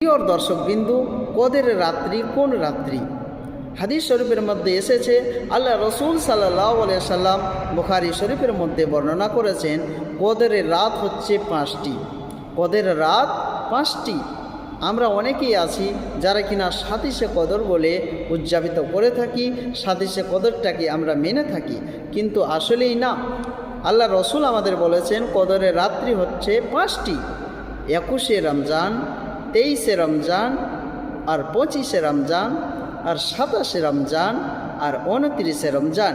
প্রিয় দর্শক বিন্দু কদের রাত্রি, কোন রাত্রি? হাদিস শরীফের মধ্যে এসেছে, আল্লাহ রসুল সাল্লাহ সাল্লাম বুখারি শরীফের মধ্যে বর্ণনা করেছেন, কদের রাত হচ্ছে পাঁচটি। কদের রাত পাঁচটি? আমরা অনেকেই আছি যারা কিনা সাতিশে কদর বলে উদযাপিত করে থাকি, সাতিশে কদরটাকে আমরা মেনে থাকি, কিন্তু আসলেই না। আল্লাহ রসুল আমাদের বলেছেন কদরের রাত্রি হচ্ছে পাঁচটি। একুশে রমজান তেইশে রমজান, আর পঁচিশে রমজান, আর সাতাশে রমজান, আর উনত্রিশে রমজান।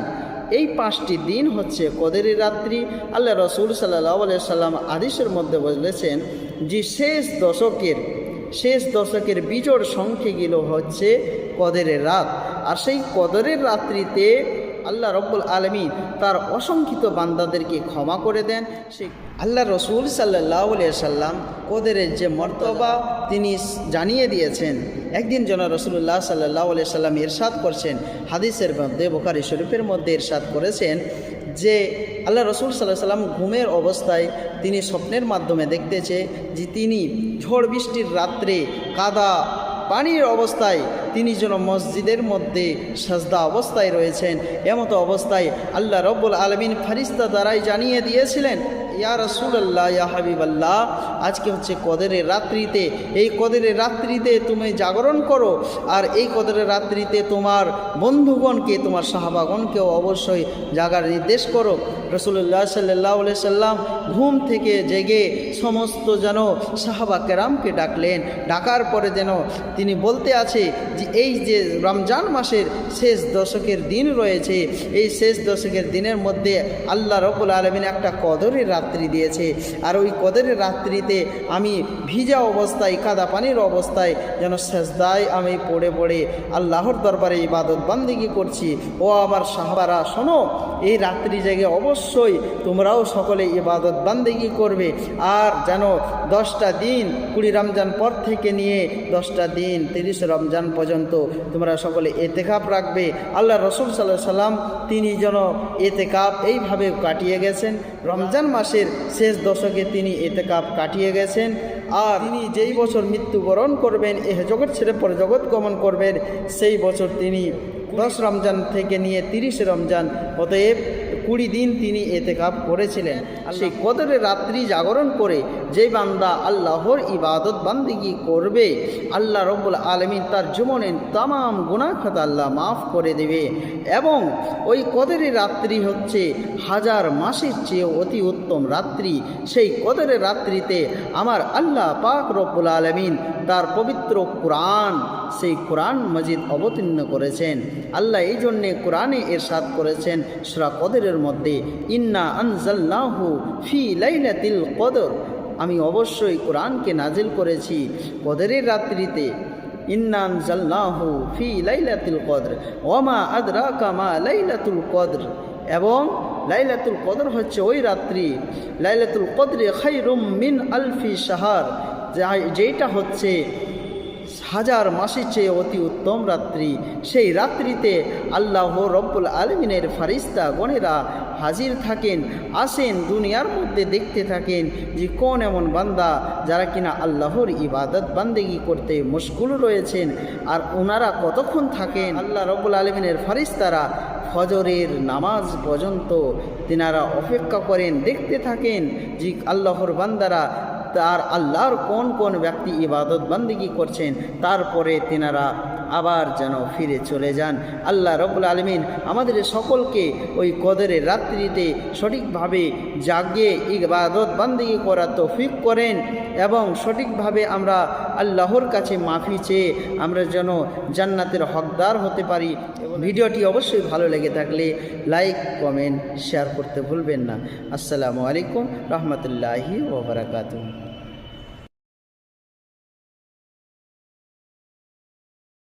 এই পাঁচটি দিন হচ্ছে কদেরি রাত্রি। আল্লাহ রসুল সাল্লাহ সাল্লাম আদিসের মধ্যে বলেছেন যে শেষ দশকের শেষ দশকের বিজোড় সংখ্যাগুলো হচ্ছে কদেরের রাত। আর সেই কদরের রাত্রিতে আল্লাহ রব্বুল আলমী তার অসংখ্যিত বান্দাদেরকে ক্ষমা করে দেন। সেই আল্লাহ রসুল সাল্লাহ সাল্লাম কদেরের যে মর্তবা তিনি জানিয়ে দিয়েছেন, একদিন যেন রসুল্লাহ সাল্লাহ সাল্লাম ইরশাদ করছেন, হাদিসের মধ্যে, বোখারি শরীফের মধ্যে ইরশাদ করেছেন যে আল্লাহ রসুল সাল্লাহ সাল্লাম ঘুমের অবস্থায় তিনি স্বপ্নের মাধ্যমে দেখতেছে যে তিনি ঝড় বৃষ্টির রাত্রে কাদা পানির অবস্থায় তিনি যেন মসজিদের মধ্যে সাজদা অবস্থায় রয়েছেন। এমতো অবস্থায় আল্লাহ রব্বুল আলমিন ফারিস্তা দ্বারাই জানিয়ে দিয়েছিলেন, ইয়া রসুল্লাহ ইয়া হাবিবাল্লাহ, আজকে হচ্ছে কদরের রাত্রিতে। এই কদরের রাত্রিতে তুমি জাগরণ করো আর এই কদরের রাত্রিতে তোমার বন্ধুগণকে, তোমার সাহাবাগণকেও অবশ্যই জাগার নির্দেশ করো। রসুল্লাহ সাল্লাহ সাল্লাম ঘুম থেকে জেগে সমস্ত যেন সাহাবা কেরামকে ডাকলেন। ডাকার পরে যেন তিনি বলতে আছে এই যে রমজান মাসের শেষ দশকের দিন রয়েছে, এই শেষ দশকের দিনের মধ্যে আল্লাহ রবুল আলমিন একটা কদরের রাত্রি দিয়েছে। আর ওই কদরের রাত্রিতে আমি ভিজা অবস্থায়, কাদা পানির অবস্থায় যেন শেষদায় আমি পড়ে পড়ে আল্লাহর দরবারে ইবাদত বান্দিগি করছি। ও আমার সাহাবারা, শোনো, এই রাত্রি জেগে অবশ্যই তোমরাও সকলে ইবাদত বান্দিগি করবে। আর যেন দশটা দিন কুড়ি রমজান পর থেকে নিয়ে দশটা দিন তিরিশ রমজান পর্যন্ত তোমরা সকলে এতেকাপ রাখবে। আল্লাহ রসুল সাল্লাহ সাল্লাম তিনি যেন এতেকাপ এইভাবে কাটিয়ে গেছেন। রমজান মাসের শেষ দশকে তিনি এতেকাপ কাটিয়ে গেছেন। আর তিনি যেই বছর মৃত্যুবরণ করবেন, এ জগৎ ছেড়ে পরে জগৎ গমন করবেন, সেই বছর তিনি দশ রমজান থেকে নিয়ে তিরিশ রমজান, অতএব কুড়ি দিন তিনি এতেকাপ করেছিলেন। সেই কদরের রাত্রি জাগরণ করে যে বান্দা আল্লাহর ইবাদত বান্দিগি করবে, আল্লাহ রব্বুল আলমিন তার জীবনের তাম গুণাখাত আল্লাহ মাফ করে দেবে এবং ওই কদরের রাত্রি হচ্ছে হাজার মাসের চেয়ে অতি উত্তম রাত্রি। সেই কদরের রাত্রিতে আমার আল্লাহ পাক রব্বুল আলমিন তার পবিত্র কোরআন, সেই কোরআন মজিদ অবতীর্ণ করেছেন। আল্লাহ এই জন্যে কোরআনে এর এরশাদ করেছেন, সুরা কদরের মধ্যে, ইন্না আনজাল্লাহু ফি লাইলাতিল কদর। আমি অবশ্যই কোরআনকে নাজিল করেছি কদরের রাত্রিতে। ইন্নান জাল্লাহু ফি লাইলাতুল কদর ওমা আদরা কামা লাইলাতুল কদর। এবং লাইলাতুল কদর হচ্ছে ওই রাত্রি। লাইলাতুল কদরে খাইরুম মিন আলফি সাহার যেটা হচ্ছে হাজার মাসের চেয়ে অতি উত্তম রাত্রি। সেই রাত্রিতে আল্লাহ রব্বুল আলমিনের ফারিস্তা গণেরা হাজির থাকেন, আসেন, দুনিয়ার মধ্যে দেখতে থাকেন যে কোন এমন বান্দা যারা কিনা আল্লাহর ইবাদত বান্দেগি করতে মুশকুল রয়েছেন আর ওনারা কতক্ষণ থাকেন? আল্লাহ রব্বুল আলমিনের ফারিস্তারা ফজরের নামাজ পর্যন্ত তেনারা অপেক্ষা করেন, দেখতে থাকেন যে আল্লাহর বান্দারা তার আল্লাহর কোন কোন ব্যক্তি ইবাদত বন্দিগি করছেন তারপরে তেনারা আবার যেন ফিরে চলে যান। আল্লাহ রবুল আলমিন আমাদের সকলকে ওই কদরের রাত্রিতে সঠিকভাবে জাগিয়ে ইবাদত বান্দিগি করার তৌফিক করেন এবং সঠিকভাবে আমরা আল্লাহর কাছে মাফি চেয়ে আমরা যেন জান্নাতের হকদার হতে পারি। ভিডিওটি অবশ্যই ভালো লেগে থাকলে লাইক, কমেন্ট, শেয়ার করতে ভুলবেন না। আসসালামু আলাইকুম রহমতুল্লাহি ওবরাকাতু